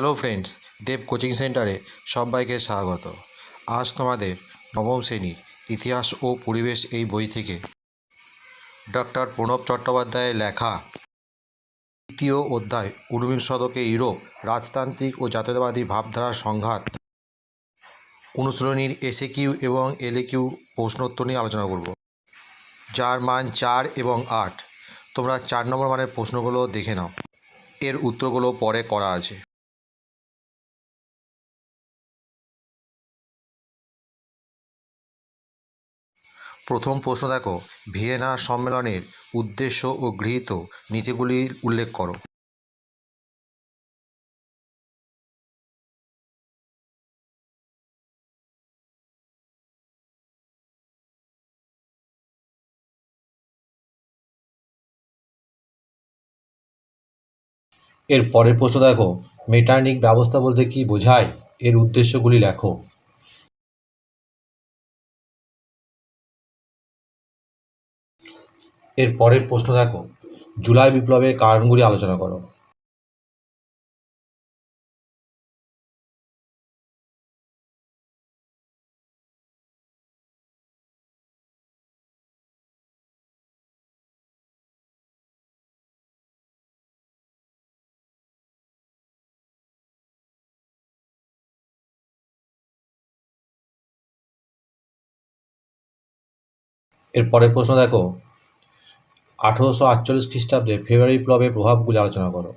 Hello friends দেব coaching সেন্টারে সবাইকে স্বাগত। আজ তোমাদের নবম শ্রেণির ইতিহাস ও পরিবেশ এই বই থেকে ডক্টর প্রণব চট্টোপাধ্যায়ের লেখা তৃতীয় অধ্যায় ঊনবিংশ শতকে ইউরোপ রাজতান্ত্রিক ও জাতীয়তাবাদী ভাবধারার সংঘাত অনুশীলনীর এসে কিউ এবং এলএ কিউ প্রশ্নোত্তর নিয়ে আলোচনা করব। যার মান চার এবং আট। তোমরা চার নম্বর মানের প্রশ্নগুলো দেখে নাও। এর উত্তরগুলো পরে করা আছে। প্রথম প্রশ্ন দেখো, ভিয়েনা সম্মেলনের উদ্দেশ্য ও গৃহীত নীতিগুলির উল্লেখ করো। এর পরের প্রশ্ন দেখো, মেটার্নিক ব্যবস্থা বলতে কি বোঝায়? এর উদ্দেশ্যগুলি লেখো। এর পরের প্রশ্ন দেখো। জুলাই বিপ্লবের কারণগুলি আলোচনা করো? এর পরের প্রশ্ন দেখো। আঠেরোশো আটচল্লিশ খ্রিস্টাব্দে ফেব্রুয়ারি বিপ্লবের প্রভাবগুলি আলোচনা করো।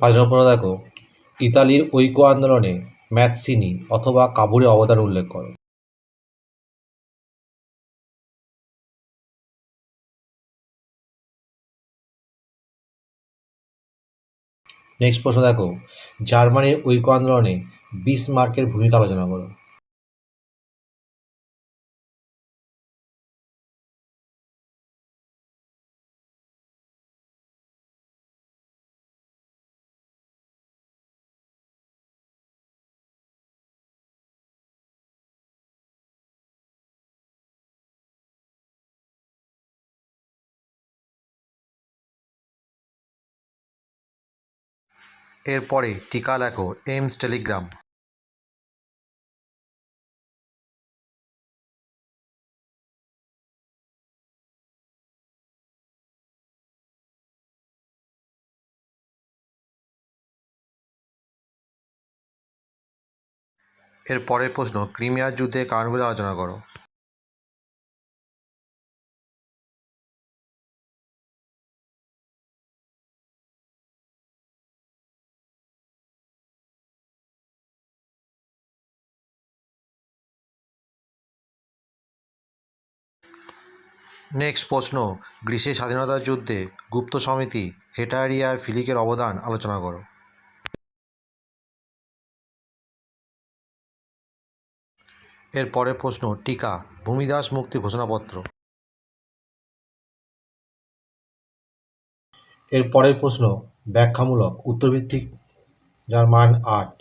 পাঁচ নম্বর দেখো ইতালির ঐক্য আন্দোলনে ম্যাথসিনি অথবা কাবুরে অবদান উল্লেখ করো। নেক্সট প্রশ্ন দেখো। জার্মানির ঐক্য আন্দোলনে বিসমার্কের ভূমিকা আলোচনা করো। এরপরে টিকা লেখো এমস টেলিগ্রাম। এর পরের প্রশ্ন ক্রিমিয়ার যুদ্ধের কারণগুলি আলোচনা করো। নেক্সট প্রশ্ন গ্রীষ্মের স্বাধীনতার যুদ্ধে গুপ্ত সমিতি হেটারিয়ার ফিলিকের অবদান আলোচনা করো। এর পরের প্রশ্ন, টিকা, ভূমিদাস মুক্তি ঘোষণাপত্র। এর পরের প্রশ্ন, ব্যাখ্যামূলক, উত্তরভিত্তিক, যার মান আট।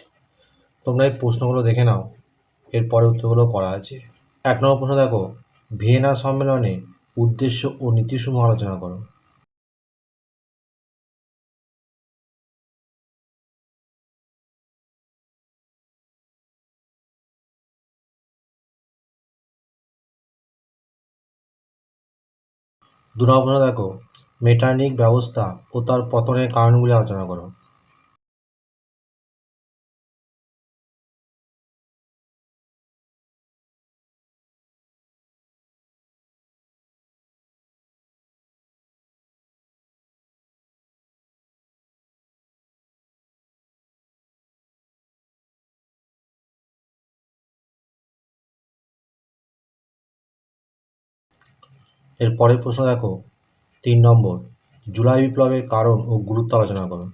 তোমরা এই প্রশ্নগুলো দেখে নাও, এর পরে উত্তরগুলো করা আছে। এক নম্বর প্রশ্ন দেখো, ভিয়েনা সম্মেলনে উদ্দেশ্য ও নীতিসমূহ আলোচনা করো। দু নম্বর প্রশ্ন দেখো, মেটানিক ব্যবস্থা ও তার পতনের কারণগুলি আলোচনা করো। এর পরের প্রশ্ন দেখো, তিন নম্বর, জুলাই বিপ্লবের কারণ ও গুরুত্ব আলোচনা করো।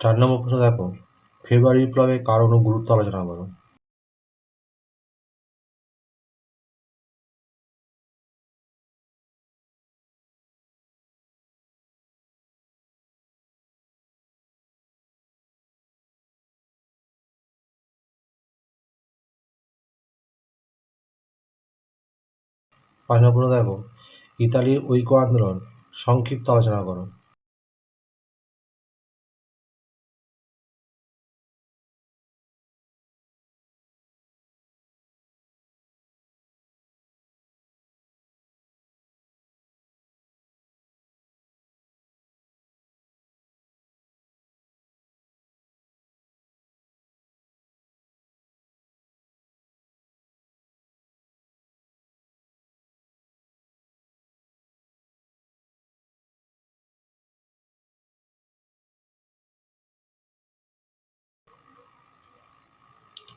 চার নম্বর প্রশ্ন দেখো, ফেব্রুয়ারি বিপ্লবের কারণ ও গুরুত্ব আলোচনা করো। নম্বর দেখো ইতালির ঐক্য আন্দোলন সংক্ষিপ্ত আলোচনা করো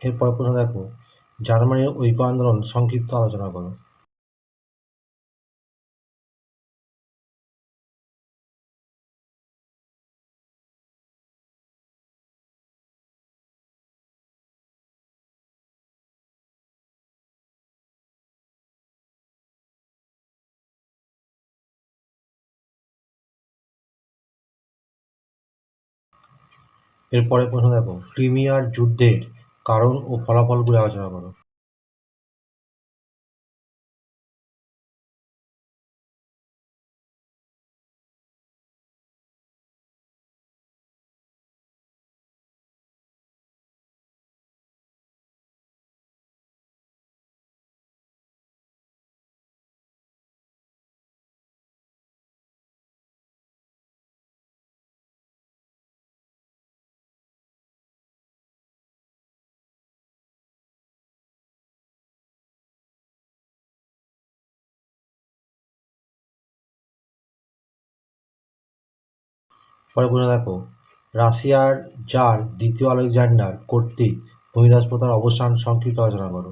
এরপর প্রশ্ন দেখো জার্মানির ঐক্য আন্দোলন সংক্ষিপ্ত আলোচনা করো। এরপরে প্রশ্ন দেখো ক্রিমিয়ার যুদ্ধের কারণ ও ফলাফলগুলি আলোচনা করো। প্রশ্ন দেখো রাশিয়ার জার দ্বিতীয় আলেকজান্ডার কর্তৃক ভূমিদাস প্রথার অবসান সংক্ষিপ্ত আলোচনা করো।